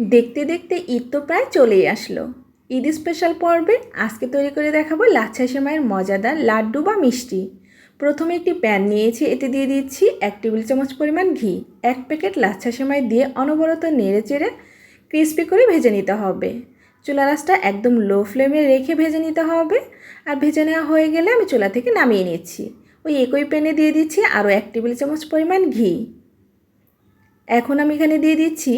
দেখতে দেখতে ঈদ তো প্রায় চলেই আসলো। ঈদ স্পেশাল পর্বে আজকে তৈরি করে দেখাবো লাচ্ছা সেমাইয়ের মজাদার লাড্ডু বা মিষ্টি। প্রথমে একটি প্যান নিয়েছি, এতে দিয়ে দিচ্ছি এক টেবিল চামচ পরিমাণ ঘি। এক প্যাকেট লাচ্ছা সেমাই দিয়ে অনবরত নেড়ে চেড়ে ক্রিস্পি করে ভেজে নিতে হবে। চুলা রাসটা একদম লো ফ্লেমে রেখে ভেজে নিতে হবে। আর ভেজে নেওয়া হয়ে গেলে আমি চুলা থেকে নামিয়ে নিচ্ছি। ওই একই প্যানে দিয়ে দিচ্ছি আরও এক টেবিল চামচ পরিমাণ ঘি। এখন আমি এখানে দিয়ে দিচ্ছি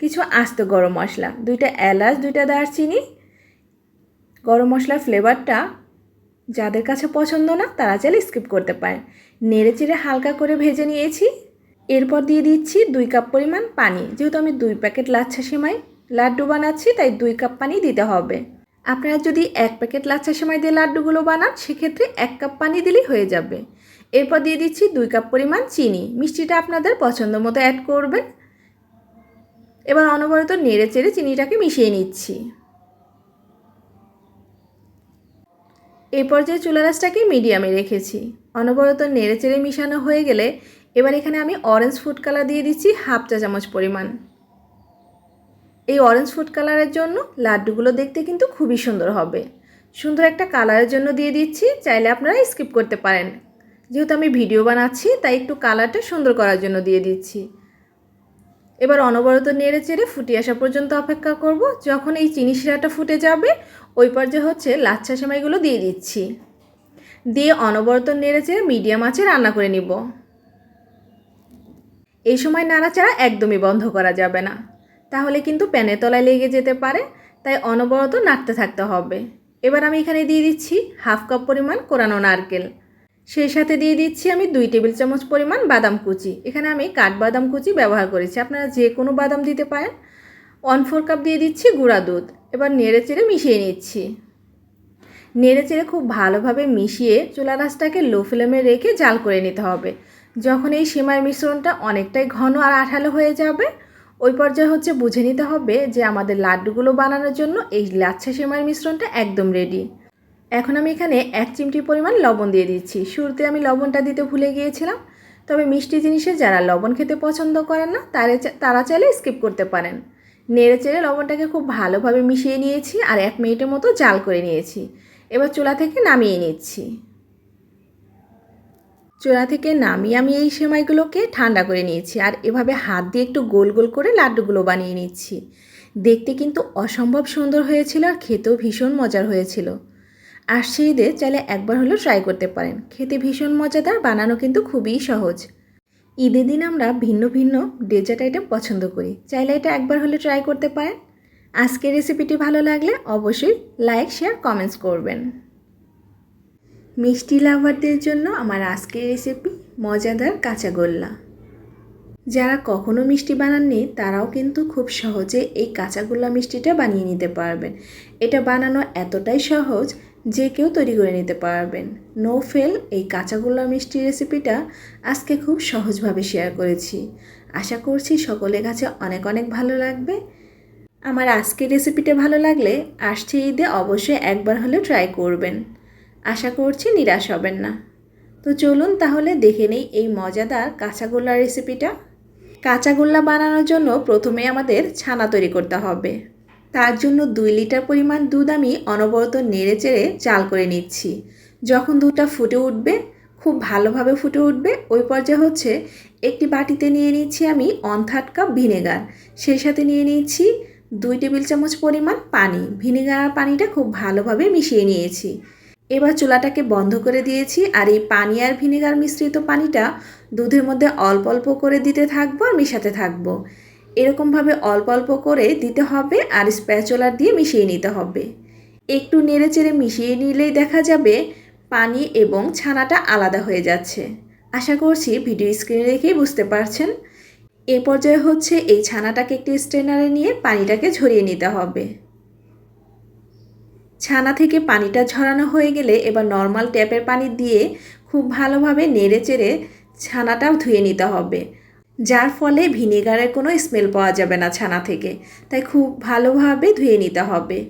কিছু আস্ত গরম মশলা, দুইটা এলাচ, দুইটা দারচিনি। গরম মশলার ফ্লেভারটা যাদের কাছে পছন্দ না, তারা চাইলে স্কিপ করতে পারেন। নেড়ে চেড়ে হালকা করে ভেজে নিয়েছি। এরপর দিয়ে দিচ্ছি দুই কাপ পরিমাণ পানি। যেহেতু আমি দুই প্যাকেট লাচ্ছা সেমাই লাড্ডু বানাচ্ছি, তাই দুই কাপ পানি দিতে হবে। আপনারা যদি এক প্যাকেট লাচ্ছা সেমাই দিয়ে লাড্ডুগুলো বানান, সেক্ষেত্রে এক কাপ পানি দিলেই হয়ে যাবে। এরপর দিয়ে দিচ্ছি দুই কাপ পরিমাণ চিনি। মিষ্টিটা আপনাদের পছন্দ মতো অ্যাড করবেন। এবার অনবরত নেড়ে চেড়ে চিনিটাকে মিশিয়ে নিচ্ছি। এই পর্যায়ে চুলা রাসটাকে মিডিয়ামে রেখেছি। অনবরত নেড়ে চেড়ে মিশানো হয়ে গেলে এবার এখানে আমি অরেঞ্জ ফুড কালার দিয়ে দিচ্ছি হাফ চা চামচ পরিমাণ। এই অরেঞ্জ ফুড কালারের জন্য লাড্ডুগুলো দেখতে কিন্তু খুবই সুন্দর হবে। সুন্দর একটা কালারের জন্য দিয়ে দিচ্ছি, চাইলে আপনারা স্কিপ করতে পারেন। যেহেতু আমি ভিডিও বানাচ্ছি, তাই একটু কালারটা সুন্দর করার জন্য দিয়ে দিচ্ছি। এবার অনবরত নেড়ে চেড়ে ফুটে আসা পর্যন্ত অপেক্ষা করব। যখন এই চিনি শিরাটা ফুটে যাবে, ওই পর্যায়ে হচ্ছে লাচ্ছা সেমাইগুলো দিয়ে দিচ্ছি। দিয়ে অনবরত নেড়ে চেড়ে মিডিয়াম আঁচে রান্না করে নিব। এই সময় নাড়াচাড়া একদমই বন্ধ করা যাবে না। তাহলে কিন্তু প্যানের তলায় লেগে যেতে পারে, তাই অনবরত নাড়তে থাকতে হবে। এবার আমি এখানে দিয়ে দিচ্ছি হাফ কাপ পরিমাণ কোরানো নারকেল। সেই সাথে দিয়ে দিচ্ছি আমি দুই টেবিল চামচ পরিমাণ বাদাম কুচি। এখানে আমি কাঠবাদাম কুচি ব্যবহার করেছি। আপনারা যে কোনো বাদাম দিতে পারেন। ওয়ান ফোর কাপ দিয়ে দিচ্ছি গুঁড়া দুধ। এবার নেড়ে চেড়ে মিশিয়ে নিচ্ছি। নেড়ে চেড়ে খুব ভালোভাবে মিশিয়ে চুলা রাসটাকে লো ফ্লেমে রেখে জাল করে নিতে হবে। যখন এই সেমাইয়ের মিশ্রণটা অনেকটাই ঘন আর আঠালো হয়ে যাবে, ওই পর্যায়ে হচ্ছে বুঝে নিতে হবে যে আমাদের লাড্ডুগুলো বানানোর জন্য এই লাচ্ছা সেমাইয়ের মিশ্রণটা একদম রেডি এখন আমি এখানে এক চিমটি পরিমাণ লবণ দিয়ে দিচ্ছি। শুরুতে আমি লবণটা দিতে ভুলে গিয়েছিলাম, তবে মিষ্টি জিনিসে যারা লবণ খেতে পছন্দ করেন না, তারা তারা চাইলে স্কিপ করতে পারেন। নেড়ে চেড়ে লবণটাকে খুব ভালোভাবে মিশিয়ে নিয়েছি আর এক মিনিটের মতো জাল করে নিয়েছি। এবার চুলা থেকে নামিয়ে নিচ্ছি। চুলা থেকে নামিয়ে আমি এই সেমাইগুলোকে ঠান্ডা করে নিয়েছি আর এভাবে হাত দিয়ে একটু গোল গোল করে লাড্ডুগুলো বানিয়ে নিচ্ছি। দেখতে কিন্তু অসম্ভব সুন্দর হয়েছিল আর খেতেও ভীষণ মজার হয়েছিল। আসছে ঈদে চাইলে একবার হলেও ট্রাই করতে পারেন। খেতে ভীষণ মজাদার, বানানো কিন্তু খুবই সহজ। ঈদের দিন আমরা ভিন্ন ভিন্ন ডেজার্ট আইটেম পছন্দ করি। চাইলে এটা একবার হলে ট্রাই করতে পারেন। আজকের রেসিপিটি ভালো লাগলে অবশ্যই লাইক শেয়ার কমেন্টস করবেন। মিষ্টি লাভারদের জন্য আমার আজকের রেসিপি মজাদার কাঁচাগোল্লা যারা কখনো মিষ্টি বানাননি, তারাও কিন্তু খুব সহজে এই কাঁচাগোল্লা মিষ্টিটা বানিয়ে নিতে পারবেন। এটা বানানো এতটাই সহজ যে কেউ তৈরি করে নিতে পারবেন। নো ফেল এই কাঁচাগোল্লা মিষ্টি রেসিপিটা আজকে খুব সহজভাবে শেয়ার করেছি। আশা করছি সকলের কাছে অনেক অনেক ভালো লাগবে। আমার আজকের রেসিপিটা ভালো লাগলে আসছে ঈদে অবশ্যই একবার হলে ট্রাই করবেন। আশা করছি নিরাশ হবেন না। তো চলুন তাহলে দেখে নেই এই মজাদার কাঁচাগোল্লা রেসিপিটা কাঁচাগোল্লা বানানোর জন্য প্রথমে আমাদের ছানা তৈরি করতে হবে। তার জন্য দুই লিটার পরিমাণ দুধ আমি অনবরত নেড়ে চেড়ে চাল করে নিচ্ছি। যখন দুধটা ফুটে উঠবে, খুব ভালোভাবে ফুটে উঠবে, ওই পর্যায়ে হচ্ছে একটি বাটিতে নিয়ে নিচ্ছি আমি ওয়ান থার্ড কাপ ভিনেগার। সেই সাথে নিয়ে নিচ্ছি দুই টেবিল চামচ পরিমাণ পানি। ভিনেগার আর পানিটা খুব ভালোভাবে মিশিয়ে নিয়েছি। এবার চুলাটাকে বন্ধ করে দিয়েছি আর এই পানি আর ভিনেগার মিশ্রিত পানিটা দুধের মধ্যে অল্প অল্প করে দিতে থাকব আর মিশাতে থাকব। এরকমভাবে অল্প অল্প করে দিতে হবে আর স্প্যাচুলার দিয়ে মিশিয়ে নিতে হবে। একটু নেড়ে চেড়ে মিশিয়ে নিলেই দেখা যাবে পানি এবং ছানাটা আলাদা হয়ে যাচ্ছে। আশা করছি ভিডিও স্ক্রিনে রেখেই বুঝতে পারছেন। এ পর্যায়ে হচ্ছে এই ছানাটাকে একটি স্ট্রেনারে নিয়ে পানিটাকে ঝরিয়ে নিতে হবে। ছানা থেকে পানিটা ঝরানো হয়ে গেলে এবার নর্মাল ট্যাপের পানি দিয়ে খুব ভালোভাবে নেড়ে চেড়ে ছানাটাও ধুয়ে নিতে হবে। যার ফলে ভিনেগারের কোনো স্মেল পাওয়া যাবে না ছানা থেকে। তাই খুব ভালোভাবে ধুয়ে নিতে হবে।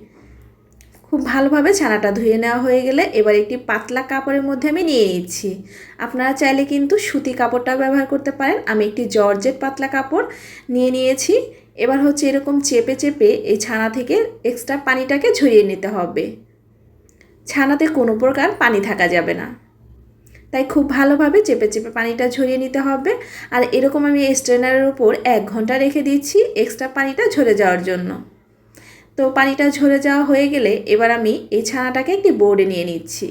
খুব ভালোভাবে ছানাটা ধুয়ে নেওয়া হয়ে গেলে এবার একটি পাতলা কাপড়ের মধ্যে আমি নিয়ে নিচ্ছি। আপনারা চাইলে কিন্তু সুতি কাপড়টা ব্যবহার করতে পারেন। আমি একটি জর্জেট পাতলা কাপড় নিয়ে নিয়েছি। এবার হচ্ছে এরকম চেপে চেপে এই ছানা থেকে এক্সট্রা পানিটাকে ঝরিয়ে নিতে হবে। ছানাতে কোনো প্রকার পানি থাকা যাবে না। তাই খুব ভালোভাবে চেপে চেপে পানিটা ঝরিয়ে নিতে হবে। আর এরকম আমি স্ট্রেনারের উপর এক ঘণ্টা রেখে দিচ্ছি এক্সট্রা পানিটা ঝরে যাওয়ার জন্য। তো পানিটা ঝরে যাওয়া হয়ে গেলে এবার আমি এই ছানাটাকে একটি বোর্ডে নিয়ে নিচ্ছি।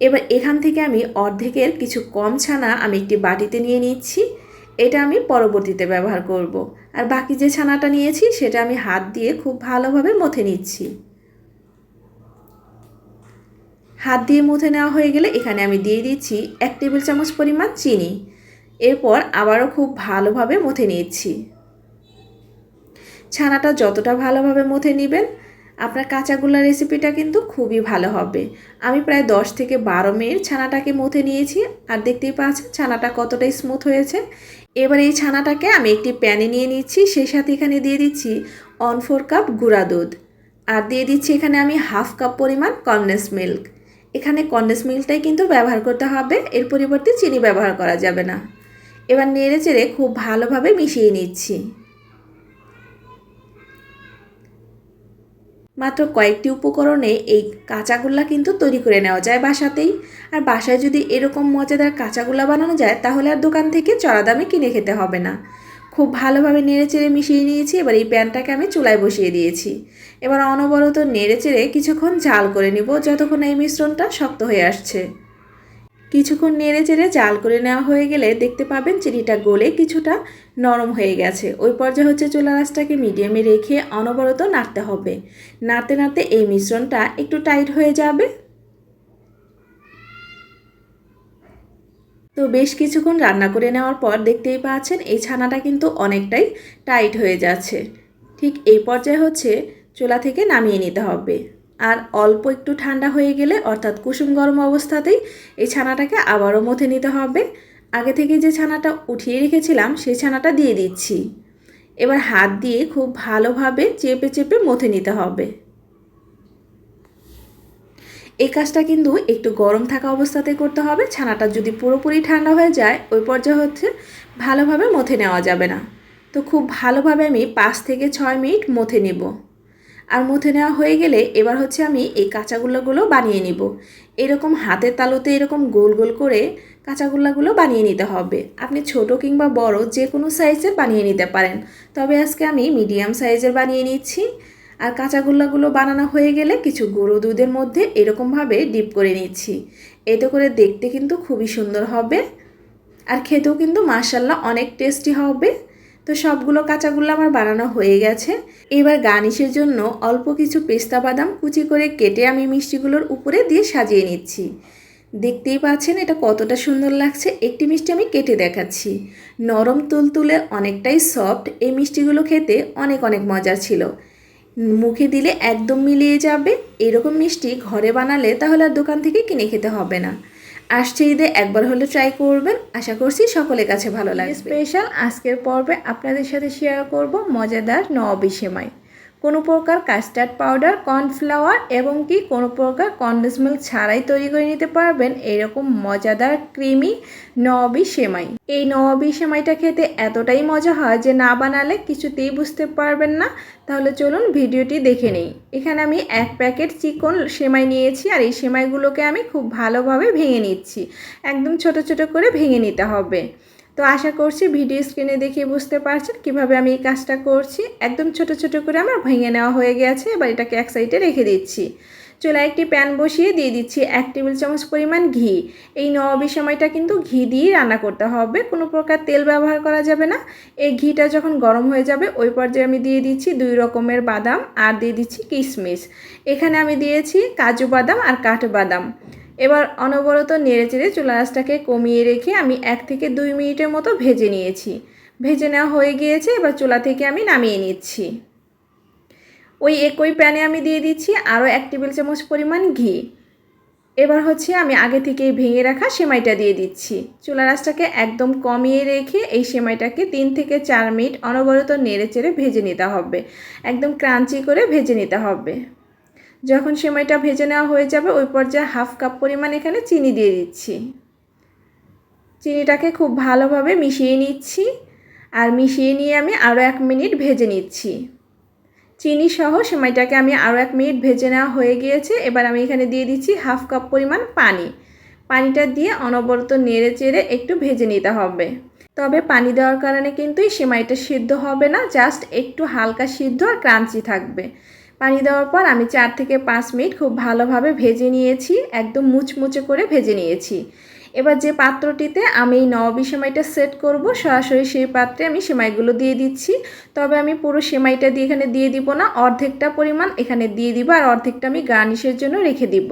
এবার এখান থেকে আমি অর্ধেকের কিছু কম ছানা আমি একটি বাটিতে নিয়ে নিচ্ছি। এটা আমি পরবর্তীতে ব্যবহার করব। আর বাকি যে ছানাটা নিয়েছি সেটা আমি হাত দিয়ে খুব ভালোভাবে মথে নিচ্ছি। হাত দিয়ে মুথে নেওয়া হয়ে গেলে এখানে আমি দিয়ে দিচ্ছি এক টেবিল চামচ পরিমাণ চিনি। এরপর আবারও খুব ভালোভাবে মুথে নিচ্ছি। ছানাটা যতটা ভালোভাবে মুথে নেবেন, আপনার কাঁচাগোল্লা রেসিপিটা কিন্তু খুবই ভালো হবে। আমি প্রায় দশ থেকে বারো মিনিট ছানাটাকে মুথে নিয়েছি, আর দেখতেই পাচ্ছেন ছানাটা কতটাই স্মুথ হয়েছে। এবার এই ছানাটাকে আমি একটি প্যানে নিয়ে নিচ্ছি, সেই সাথে এখানে দিয়ে দিচ্ছি অন ফোর কাপ গুঁড়া দুধ। আর দিয়ে দিচ্ছি এখানে আমি হাফ কাপ পরিমাণ কনডেন্স মিল্ক এখানে কনডেন্স মিল্কটাই কিন্তু ব্যবহার করতে হবে, এর পরিবর্তে চিনি ব্যবহার করা যাবে না। এবার নেড়ে চেড়ে খুব ভালোভাবে মিশিয়ে নিচ্ছি। মাত্র কয়েকটি উপকরণে এই কাঁচাগোল্লা কিন্তু তৈরি করে নেওয়া যায় বাসাতেই। আর বাসায় যদি এরকম মজাদার কাঁচাগোল্লা বানানো যায়, তাহলে আর দোকান থেকে চড়া দামে কিনে খেতে হবে না। খুব ভালোভাবে নেড়ে চেড়ে মিশিয়ে নিয়েছি, এবার এই প্যানটাকে আমি চুলায় বসিয়ে দিয়েছি। এবার অনবরত নেড়ে চেড়ে কিছুক্ষণ ঝাল করে নিব যতক্ষণ এই মিশ্রণটা শক্ত হয়ে আসছে। কিছুক্ষণ নেড়ে চেড়ে জাল করে নেওয়া হয়ে গেলে দেখতে পাবেন চিনিটা গলে কিছুটা নরম হয়ে গেছে। ওই পর্যায়ে হচ্ছে চুলা রাসটাকে মিডিয়ামে রেখে অনবরত নাড়তে হবে। নাড়তে নাড়তে এই মিশ্রণটা একটু টাইট হয়ে যাবে। তো বেশ কিছুক্ষণ রান্না করে নেওয়ার পর দেখতেই পাচ্ছেন এই ছানাটা কিন্তু অনেকটাই টাইট হয়ে যাচ্ছে। ঠিক এই পর্যায়ে হচ্ছে চুলা থেকে নামিয়ে নিতে হবে। আর অল্প একটু ঠান্ডা হয়ে গেলে অর্থাৎ কুসুম গরম অবস্থাতেই এই ছানাটাকে আবারও মথে নিতে হবে। আগে থেকে যে ছানাটা উঠিয়ে রেখেছিলাম, সেই ছানাটা দিয়ে দিচ্ছি। এবার হাত দিয়ে খুব ভালোভাবে চেপে চেপে মথে নিতে হবে। এই কাজটা কিন্তু একটু গরম থাকা অবস্থাতে করতে হবে। ছানাটা যদি পুরোপুরি ঠান্ডা হয়ে যায়, ওই পর্যায়ে হচ্ছে ভালোভাবে মথে নেওয়া যাবে না। তো খুব ভালোভাবে আমি পাঁচ থেকে ছয় মিনিট মথে নেব। আর মুথে নেওয়া হয়ে গেলে এবার হচ্ছে আমি এই কাঁচাগোল্লাগুলো বানিয়ে নিব। এরকম হাতের তালুতে এরকম গোল গোল করে কাঁচাগোল্লাগুলো বানিয়ে নিতে হবে। আপনি ছোট কিংবা বড় যে কোনো সাইজের বানিয়ে নিতে পারেন। তবে আজকে আমি মিডিয়াম সাইজের বানিয়ে নিচ্ছি। আর কাঁচাগোল্লাগুলো বানানো হয়ে গেলে কিছু গুঁড়ো দুধের মধ্যে এরকমভাবে ডিপ করে নিচ্ছি। এতে করে দেখতে কিন্তু খুবই সুন্দর হবে। আর খেতেও কিন্তু মার্শাল্লাহ অনেক টেস্টি হবে। তো সবগুলো কাঁচাগুলো আমার বানানো হয়ে গেছে। এবার গার্নিশের জন্য অল্প কিছু পেস্তা বাদাম কুচি করে কেটে আমি মিষ্টিগুলোর উপরে দিয়ে সাজিয়ে নিচ্ছি। দেখতেই পাচ্ছেন এটা কতটা সুন্দর লাগছে। একটি মিষ্টি আমি কেটে দেখাচ্ছি। নরম তুলতুলে অনেকটাই সফট। এই মিষ্টিগুলো খেতে অনেক অনেক মজা ছিল। মুখে দিলে একদম মিলিয়ে যাবে, এরকম মিষ্টি ঘরে বানালে তাহলে আর দোকান থেকে কিনে খেতে হবে না। আসছে ঈদে একবার হলে ট্রাই করবেন, আশা করছি সকলের কাছে ভালো লাগে স্পেশাল আজকের পর্বে আপনাদের সাথে শেয়ার করব মজাদার নবী সেমাই। কোনো প্রকার কাস্টার্ড পাউডার কর্নফ্লাওয়ার এবং কি কোনো প্রকার কন্ডেন্স মিল্ক ছাড়াই তৈরি করে নিতে পারবেন। এরকম মজাদার ক্রিমি নবি সেমাই। এই নবি সেমাইটা খেতে এতটাই মজা হয় যে না বানালে কিছুতেই বুঝতে পারবেন না। তাহলে চলুন ভিডিওটি দেখে নেই। এখানে আমি এক প্যাকেট চিকন সেমাই নিয়েছি আর এই সেমাইগুলোকে আমি খুব ভালোভাবে ভেঙে নিচ্ছি। একদম ছোট ছোট করে ভেঙে নিতে হবে। তো আশা করছি ভিডিও স্ক্রিনে দেখে বুঝতে পারছেন কীভাবে আমি এই কাজটা করছি। একদম ছোট ছোট করে আমার ভেঙে নেওয়া হয়ে গেছে, এবার এটাকে এক সাইডে রেখে দিচ্ছি। চুলায় একটি প্যান বসিয়ে দিয়ে দিচ্ছি এক টেবিল চামচ পরিমাণ ঘি। এই নবাবি সময়টা কিন্তু ঘি দিয়েই রান্না করতে হবে, কোনো প্রকার তেল ব্যবহার করা যাবে না। এই ঘিটা যখন গরম হয়ে যাবে, ওই পর্যায়ে আমি দিয়ে দিচ্ছি দুই রকমের বাদাম আর দিয়ে দিচ্ছি কিশমিশ এখানে আমি দিয়েছি কাজু বাদাম আর কাঠবাদাম এবার অনবরত নেড়ে চেড়ে চুলা আঁচটাকে কমিয়ে রেখে আমি এক থেকে দুই মিনিটের মতো ভেজে নিয়েছি। ভেজে নেওয়া হয়ে গিয়েছে, এবার চুলা থেকে আমি নামিয়ে নিচ্ছি। ওই একই প্যানে আমি দিয়ে দিচ্ছি আরও এক টেবিল চামচ পরিমাণ ঘি। এবার হচ্ছে আমি আগে থেকেই ভেঙে রাখা সেমাইটা দিয়ে দিচ্ছি। চুলা রাসটাকে একদম কমিয়ে রেখে এই সেমাইটাকে তিন থেকে চার মিনিট অনবরত নেড়ে চেড়ে ভেজে নিতে হবে। একদম ক্রাঞ্চি করে ভেজে নিতে হবে। যখন সেমাইটা ভেজে নেওয়া হয়ে যাবে, ওই পর্যায়ে হাফ কাপ পরিমাণ এখানে চিনি দিয়ে দিচ্ছি। চিনিটাকে খুব ভালোভাবে মিশিয়ে নিচ্ছি আর মিশিয়ে নিয়ে আমি আরও এক মিনিট ভেজে নিচ্ছি। চিনি সহ সেমাইটাকে আমি আরও এক মিনিট ভেজে নেওয়া হয়ে গিয়েছে। এবার আমি এখানে দিয়ে দিচ্ছি হাফ কাপ পরিমাণ পানি। পানিটা দিয়ে অনবরত নেড়ে চেড়ে একটু ভেজে নিতে হবে। তবে পানি দেওয়ার কারণে কিন্তু এই সেমাইটা সিদ্ধ হবে না, জাস্ট একটু হালকা সিদ্ধ আর ক্রাঞ্চি থাকবে। পানি দেওয়ার পর আমি চার থেকে পাঁচ মিনিট খুব ভালোভাবে ভেজে নিয়েছি, একদম মুচমুচে করে ভেজে নিয়েছি। এবার যে পাত্রটিতে আমি এই নবী সেমাইটা সেট করব, সরাসরি সেই পাত্রে আমি সেমাইগুলো দিয়ে দিচ্ছি। তবে আমি পুরো সেমাইটা দিয়ে এখানে দিয়ে দিব না, অর্ধেকটা পরিমাণ এখানে দিয়ে দিব আর অর্ধেকটা আমি গার্নিশের জন্য রেখে দিব।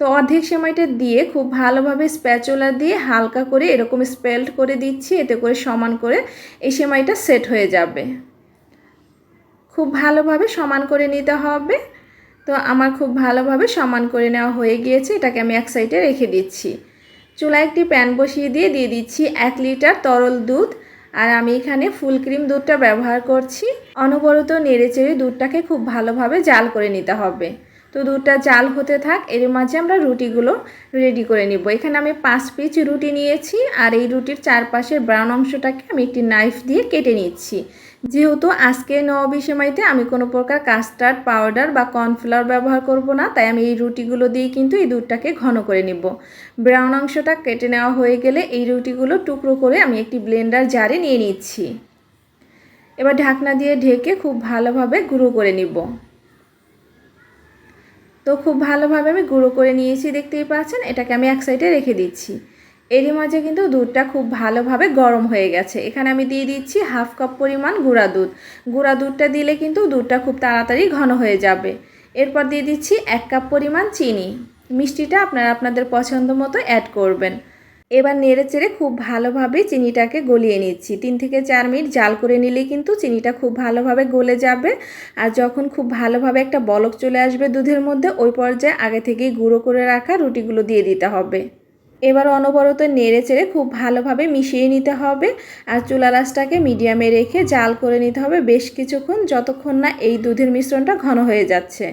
তো অর্ধেক সেমাইটা দিয়ে খুব ভালোভাবে স্প্যাচুলা দিয়ে হালকা করে এরকম স্পেল্ট করে দিচ্ছি, এতে করে সমান করে এই সেমাইটা সেট হয়ে যাবে। খুব ভালোভাবে সমান করে নিতে হবে। তো আমার খুব ভালোভাবে সমান করে নেওয়া হয়ে গিয়েছে, এটাকে আমি এক সাইডে রেখে দিচ্ছি। চুলায় একটি প্যান বসিয়ে দিয়ে দিয়ে দিচ্ছি এক লিটার তরল দুধ। আর আমি এখানে ফুল ক্রিম দুধটা ব্যবহার করছি। অনবরত নেড়ে চেড়ে দুধটাকে খুব ভালোভাবে জাল করে নিতে হবে। তো দুধটা জাল হতে থাক, এর মাঝে আমরা রুটিগুলো রেডি করে নিব। এখানে আমি পাঁচ পিচ রুটি নিয়েছি, আর এই রুটির চারপাশের ব্রাউন অংশটাকে আমি একটি নাইফ দিয়ে কেটে নিচ্ছি। যেহেতু আজকে নবী সেমাইতে আমি কোনো প্রকার কাস্টার্ড, পাউডার বা কর্নফ্লাওয়ার ব্যবহার করব না, তাই আমি এই রুটিগুলো দিয়ে কিন্তু এই দুধটাকে ঘন করে নিব। ব্রাউন অংশটা কেটে নেওয়া হয়ে গেলে এই রুটিগুলো টুকরো করে আমি একটি ব্লেন্ডার জারে নিয়ে নিচ্ছি। এবার ঢাকনা দিয়ে ঢেকে খুব ভালোভাবে গুঁড়ো করে নিব। তো খুব ভালোভাবে আমি গুঁড়ো করে নিয়েছি, দেখতেই পাচ্ছেন? এটাকে আমি এক সাইডে রেখে দিচ্ছি। এরই মাঝে কিন্তু দুধটা খুব ভালোভাবে গরম হয়ে গেছে। এখানে আমি দিয়ে দিচ্ছি হাফ কাপ পরিমাণ গুঁড়া দুধ। গুঁড়া দুধটা দিলে কিন্তু দুধটা খুব তাড়াতাড়ি ঘন হয়ে যাবে। এরপর দিয়ে দিচ্ছি এক কাপ পরিমাণ চিনি। মিষ্টিটা আপনারা আপনাদের পছন্দ মতো অ্যাড করবেন। এবার নেড়ে চেড়ে খুব ভালোভাবে চিনিটাকে গলিয়ে নিচ্ছি। তিন থেকে চার মিনিট জাল করে নিলে কিন্তু চিনিটা খুব ভালোভাবে গলে যাবে। আর যখন খুব ভালোভাবে একটা বলক চলে আসবে দুধের মধ্যে, ওই পর্যায়ে আগে থেকেই গুঁড়ো করে রাখা রুটিগুলো দিয়ে দিতে হবে। এবার অনবরত নেড়ে চেড়ে খুব ভালোভাবে মিশিয়ে নিতে হবে আর চুলা রাসটাকে মিডিয়ামে রেখে জাল করে নিতে হবে বেশ কিছুক্ষণ যতক্ষণ না এই দুধের মিশ্রণটা ঘন হয়ে যাচ্ছে।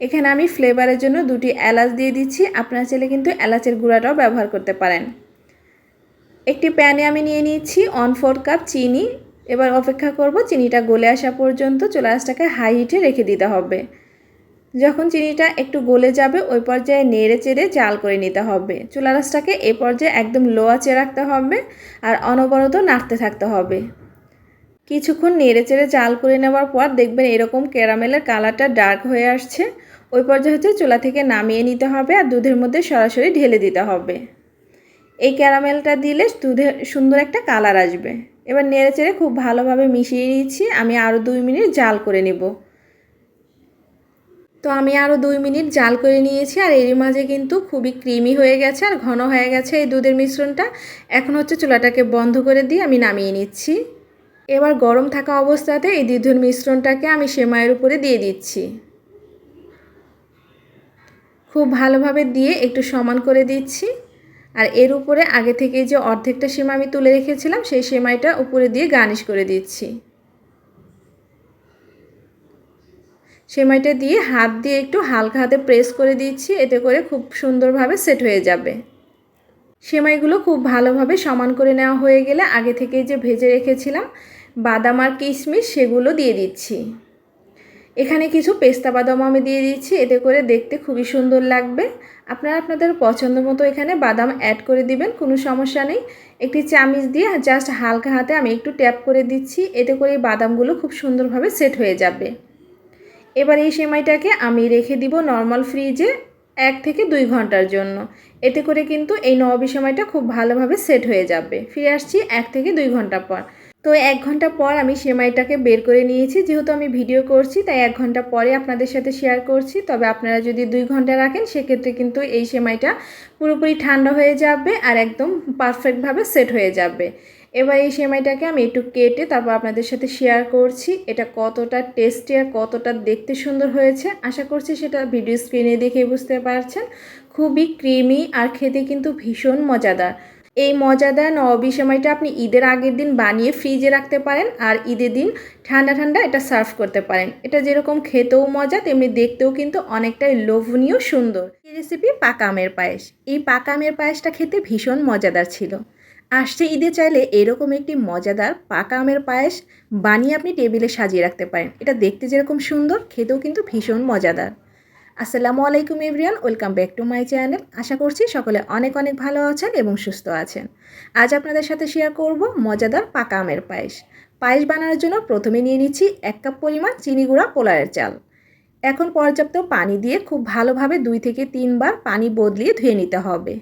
এখানে আমি ফ্লেভারের জন্য দুটি এলাচ দিয়ে দিচ্ছি, আপনার চাইলে কিন্তু এলাচের গুঁড়াটাও ব্যবহার করতে পারেন। একটি প্যানে আমি নিয়ে নিচ্ছি ওয়ান ফোর কাপ চিনি। এবার অপেক্ষা করব চিনিটা গলে আসা পর্যন্ত চুলা রাসটাকে হাই হিটে রেখে দিতে হবে। যখন চিনিটা একটু গলে যাবে, ওই পর্যায়ে নেড়ে চেড়ে জাল করে নিতে হবে। চুলা রাসটাকে এ পর্যায়ে একদম লো আঁচে রাখতে হবে আর অনবরত নাড়তে থাকতে হবে। কিছুক্ষণ নেড়ে চেড়ে জাল করে নেওয়ার পর দেখবেন এরকম ক্যারামেলের কালারটা ডার্ক হয়ে আসছে। ওই পর্যায়ে হচ্ছে চুলা থেকে নামিয়ে নিতে হবে আর দুধের মধ্যে সরাসরি ঢেলে দিতে হবে। এই ক্যারামেলটা দিলে দুধে সুন্দর একটা কালার আসবে। এবার নেড়ে চেড়ে খুব ভালোভাবে মিশিয়ে নিচ্ছি আমি আরও দুই মিনিট জাল করে নেব। তো আমি আরও দুই মিনিট জাল করে নিয়েছি আর এরই মাঝে কিন্তু খুবই ক্রিমি হয়ে গেছে আর ঘন হয়ে গেছে এই দুধের মিশ্রণটা। এখন হচ্ছে চুলাটাকে বন্ধ করে দিয়ে আমি নামিয়ে নিচ্ছি। এবার গরম থাকা অবস্থাতে এই দুধের মিশ্রণটাকে আমি সেমাইয়ের উপরে দিয়ে দিচ্ছি। খুব ভালোভাবে দিয়ে একটু সমান করে দিচ্ছি। আর এর উপরে আগে থেকে যে অর্ধেকটা সেমা আমি তুলে রেখেছিলাম, সেই সেমাইটা উপরে দিয়ে গার্নিশ করে দিচ্ছি। সেমাইটা দিয়ে হাত দিয়ে একটু হালকা হাতে প্রেস করে দিচ্ছি, এতে করে খুব সুন্দরভাবে সেট হয়ে যাবে। সেমাইগুলো খুব ভালোভাবে সমান করে নেওয়া হয়ে গেলে আগে থেকে যে ভেজে রেখেছিলাম, বাদাম আর কিশমিশ সেগুলো দিয়ে দিচ্ছি। এখানে কিছু পেস্তা বাদাম আমি দিয়ে দিচ্ছি, এতে করে দেখতে খুবই সুন্দর লাগবে। আপনারা আপনাদের পছন্দ মতো এখানে বাদাম অ্যাড করে দিবেন, কোনো সমস্যা নেই। একটি চামিচ দিয়ে জাস্ট হালকা হাতে আমি একটু ট্যাপ করে দিচ্ছি, এতে করে এই বাদামগুলো খুব সুন্দরভাবে সেট হয়ে যাবে। এবার এই সেমাইটাকে আমি রেখে দিব নর্মাল ফ্রিজে এক থেকে দুই ঘণ্টার জন্য। এতে করে কিন্তু এই নবাবি সেমাইটা খুব ভালোভাবে সেট হয়ে যাবে। ফিরে আসছি এক থেকে দুই ঘণ্টা পর। তো এক ঘণ্টা পর আমি সেমাইটাকে বের করে নিয়েছি। যেহেতু আমি ভিডিও করছি, তাই এক ঘণ্টা পরে আপনাদের সাথে শেয়ার করছি। তবে আপনারা যদি দুই ঘণ্টা রাখেন, সেক্ষেত্রে কিন্তু এই সেমাইটা পুরোপুরি ঠান্ডা হয়ে যাবে আর একদম পারফেক্টভাবে সেট হয়ে যাবে। এবার এই সেমাইটাকে আমি একটু কেটে তারপর আপনাদের সাথে শেয়ার করছি। এটা কতটা টেস্টি আর কতটা দেখতে সুন্দর হয়েছে। আশা করছি সেটা ভিডিও স্ক্রিনে দেখে বুঝতে পারছেন। খুবই ক্রিমি আর খেতে কিন্তু ভীষণ মজাদার। এই মজাদার নববী সেমাইটা আপনি ঈদের আগের দিন বানিয়ে ফ্রিজে রাখতে পারেন আর ঈদের দিন ঠান্ডা ঠান্ডা এটা সার্ভ করতে পারেন। এটা যেরকম খেতেও মজা, তেমনি দেখতেও কিন্তু অনেকটাই লোভনীয় সুন্দর। এই রেসিপি পাকা আমের পায়েস। এই পাকা আমের পায়েসটা খেতে ভীষণ মজাদার ছিল। আসছে ঈদে চাইলে এরকম একটি মজাদার পাকা আমের পায়েস বানিয়ে আপনি টেবিলে সাজিয়ে রাখতে পারেন। এটা দেখতে যেরকম সুন্দর, খেতেও কিন্তু ভীষণ মজাদার। আসসালামু আলাইকুম everyone welcome back to my channel. আশা করছি সকলে অনেক অনেক ভালো আছেন এবং সুস্থ আছেন। আজ আপনাদের সাথে শেয়ার করব মজাদার পাকা আমের পায়েস। পায়েস বানানোর জন্য প্রথমে নিয়ে নিচ্ছি এক কাপ পরিমাণ চিনি গুঁড়া পোলারের চাল। এখন পর্যাপ্ত পানি দিয়ে খুব ভালোভাবে দুই থেকে তিনবার পানি বদলিয়ে ধুয়ে নিতে হবে।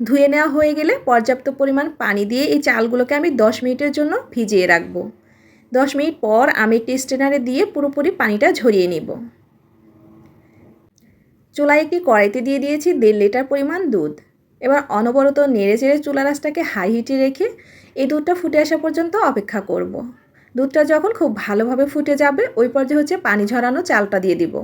ধুয়ে নেওয়া হয়ে গেলে পর্যাপ্ত পরিমাণ পানি দিয়ে এই চালগুলোকে আমি দশ মিনিটের জন্য ভিজিয়ে রাখব। দশ মিনিট পর আমি একটি স্টেনারে দিয়ে পুরোপুরি পানিটা ঝরিয়ে নিব। চুলায় একটি কড়াইতে দিয়ে দিয়েছি দেড় লিটার পরিমাণ দুধ। এবার অনবরত নেড়ে চেড়ে চুলা রাসটাকে হাই হিটে রেখে এই দুধটা ফুটে আসা পর্যন্ত অপেক্ষা করব। দুধটা যখন খুব ভালোভাবে ফুটে যাবে, ওই পর্যায়ে হচ্ছে পানি ঝরানো চালটা দিয়ে দিব।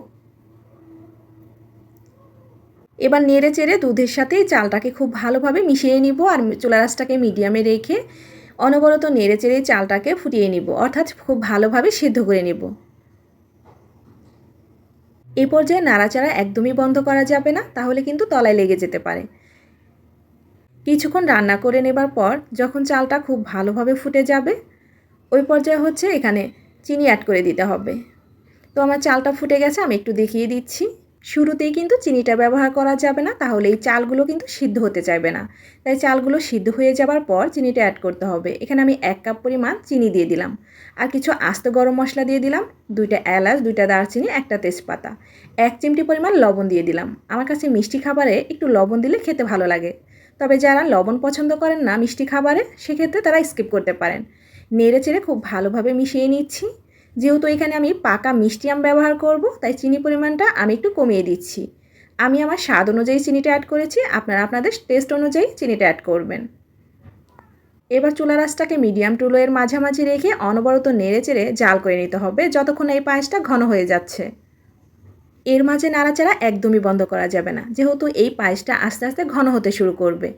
এবার নেড়ে চেড়ে দুধের সাথে চালটাকে খুব ভালোভাবে মিশিয়ে নিব আর চুলা রাসটাকে মিডিয়ামে রেখে অনবরত নেড়ে চেড়ে চালটাকে ফুটিয়ে নিব, অর্থাৎ খুব ভালোভাবে সিদ্ধ করে নিব। এ পর্যায়ে নাড়াচাড়া একদমই বন্ধ করা যাবে না, তাহলে কিন্তু তলায় লেগে যেতে পারে। কিছুক্ষণ রান্না করে নেবার পর যখন চালটা খুব ভালোভাবে ফুটে যাবে, ওই পর্যায়ে হচ্ছে এখানে চিনি অ্যাড করে দিতে হবে। তো আমার চালটা ফুটে গেছে, আমি একটু দেখিয়ে দিচ্ছি। শুরুতেই কিন্তু চিনিটা ব্যবহার করা যাবে না, তাহলে এই চালগুলো কিন্তু সিদ্ধ হতে চাইবে না। তাই চালগুলো সিদ্ধ হয়ে যাবার পর চিনিটা অ্যাড করতে হবে। এখানে আমি এক কাপ পরিমাণ চিনি দিয়ে দিলাম। আর কিছু আস্ত গরম মশলা দিয়ে দিলাম। দুইটা এলাচ, দুইটা দারচিনি, একটা তেজপাতা। এক চিমটি পরিমাণ লবণ দিয়ে দিলাম। আমার কাছে মিষ্টি খাবারে একটু লবণ দিলে খেতে ভালো লাগে। তবে যারা লবণ পছন্দ করেন না মিষ্টি খাবারে, সেক্ষেত্রে তারা স্কিপ করতে পারেন। নেড়ে চেড়ে খুব ভালোভাবে মিশিয়ে নিচ্ছি। যেহেতু এখানে আমি পাকা মিষ্টি আম ব্যবহার করব, তাই চিনি পরিমাণটা আমি একটু কমিয়ে দিচ্ছি। আমি আমার স্বাদ অনুযায়ী চিনিটা অ্যাড করেছি, আপনারা আপনাদের টেস্ট অনুযায়ী চিনিটা অ্যাড করবেন। এবার চুলা রাসটাকে মিডিয়াম টু লোয়ের মাঝামাঝি রেখে অনবরত নেড়ে চেড়ে জাল করে নিতে হবে, যতক্ষণ এই পায়েসটা ঘন হয়ে যাচ্ছে। এর মাঝে নাড়াচাড়া একদমই বন্ধ করা যাবে না, যেহেতু এই পায়েসটা আস্তে আস্তে ঘন হতে শুরু করবে।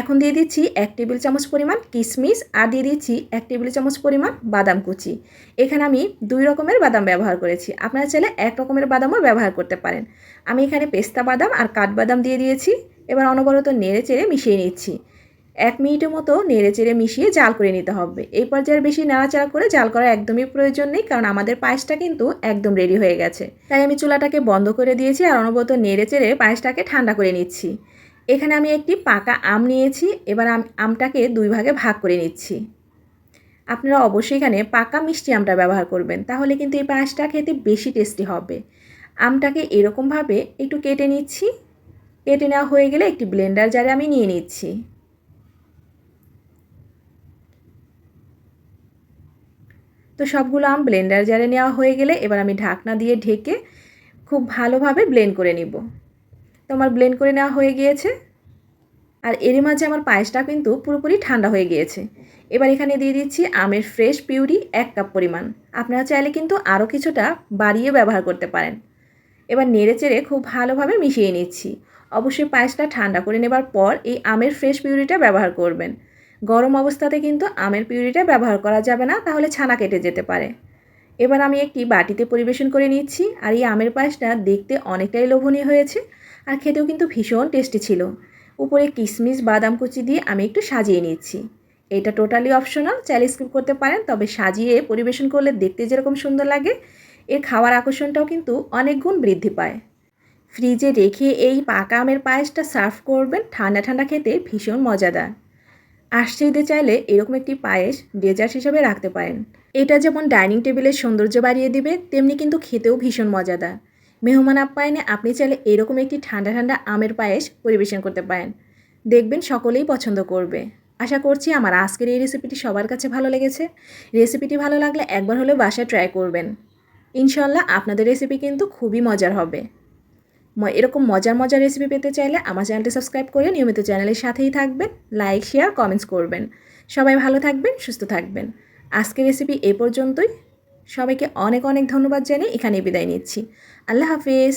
এখন দিয়ে দিচ্ছি এক টেবিল চামচ পরিমাণ কিশমিশ আর দিয়ে দিচ্ছি এক টেবিল চামচ পরিমাণ বাদাম কুচি। এখানে আমি দুই রকমের বাদাম ব্যবহার করেছি। আপনারা চাইলে এক রকমের বাদামও ব্যবহার করতে পারেন। আমি এখানে পেস্তা বাদাম আর কাঠবাদাম দিয়ে দিয়েছি। এবার অনবরত নেড়ে চেড়ে মিশিয়ে নিচ্ছি। এক মিনিটের মতো নেড়ে চেড়ে মিশিয়ে জাল করে নিতে হবে। এই পর্যায়ে বেশি নাড়াচাড়া করে জাল করার একদমই প্রয়োজন নেই, কারণ আমাদের পায়েসটা কিন্তু একদম রেডি হয়ে গেছে। তাই আমি চুলাটাকে বন্ধ করে দিয়েছি আর অনবরত নেড়ে চেড়ে পায়েসটাকে ঠান্ডা করে নিচ্ছি। এখানে আমি একটি পাকা আম নিয়েছি, এবার আমটাকে দুই ভাগে ভাগ করে নিচ্ছি। আপনারা অবশ্যই এখানে পাকা মিষ্টি আমটা ব্যবহার করবেন, তাহলে কিন্তু এই পায়েসটা খেতে বেশি টেস্টি হবে। আমটাকে এরকমভাবে একটু কেটে নিচ্ছি। কেটে নেওয়া হয়ে গেলে একটি ব্লেন্ডার জারে আমি নিয়ে নিচ্ছি। তো সবগুলো আম ব্লেন্ডার জারে নেওয়া হয়ে গেলে এবার আমি ঢাকনা দিয়ে ঢেকে খুব ভালোভাবে ব্লেন্ড করে নিব। তো আমার ব্লেন্ড করে নেওয়া হয়ে গিয়েছে। আর এর মাঝে আমার পায়েসটা কিন্তু পুরোপুরি ঠান্ডা হয়ে গিয়েছে। এবার এখানে দিয়ে দিচ্ছি আমের ফ্রেশ পিউরি এক কাপ পরিমাণ। আপনারা চাইলে কিন্তু আরও কিছুটা বাড়িয়ে ব্যবহার করতে পারেন। এবার নেড়ে চেড়ে খুব ভালোভাবে মিশিয়ে নিচ্ছি। অবশ্যই পায়েসটা ঠান্ডা করে নেবার পর এই আমের ফ্রেশ পিউরিটা ব্যবহার করবেন। গরম অবস্থাতে কিন্তু আমের পিউরিটা ব্যবহার করা যাবে না, তাহলে ছানা কেটে যেতে পারে। এবার আমি একটি বাটিতে পরিবেশন করে নিচ্ছি। আর এই আমের পায়েসটা দেখতে অনেকটাই লোভনীয় হয়েছে। আর খেতেও কিন্তু ভীষণ টেস্টি ছিল। উপরে কিশমিশ বাদাম কুচি দিয়ে আমি একটু সাজিয়ে নিচ্ছি। এটা টোটালি অপশনাল, চাইলে স্কিপ করতে পারেন, তবে সাজিয়ে পরিবেশন করলে দেখতে যেরকম সুন্দর লাগে, এর খাওয়ার আকর্ষণটাও কিন্তু অনেক গুণ বৃদ্ধি পায়। ফ্রিজে রেখে এই পাকা আমের পায়েসটা সার্ভ করবেন, ঠান্ডা ঠান্ডা খেতে ভীষণ মজাদার। আসছে চাইলে এরকম একটি পায়েস ডেজার্ট হিসেবে রাখতে পারেন। এটা যেমন ডাইনিং টেবিলের সৌন্দর্য বাড়িয়ে দিবে, তেমনি কিন্তু খেতেও ভীষণ মজাদার। মেহমান আপ্যায়নে আপনি চাইলে এরকম একটি ঠান্ডা ঠান্ডা আমের পায়েস পরিবেশন করতে পারেন। দেখবেন সকলেই পছন্দ করবে। আশা করছি আমার আজকের এই রেসিপিটি সবার কাছে ভালো লেগেছে। রেসিপিটি ভালো লাগলে একবার হলেও বাসায় ট্রাই করবেন। ইনশাল্লাহ আপনাদের রেসিপি কিন্তু খুবই মজার হবে। এরকম মজার মজার রেসিপি পেতে চাইলে আমার চ্যানেলটি সাবস্ক্রাইব করে নিয়মিত চ্যানেলের সাথেই থাকবেন লাইক শেয়ার কমেন্টস করবেন। সবাই ভালো থাকবেন, সুস্থ থাকবেন। আজকের রেসিপি এ পর্যন্তই। সবাইকে অনেক অনেক ধন্যবাদ জানিয়ে এখানে বিদায় নিচ্ছি। আল্লাহ হাফিজ।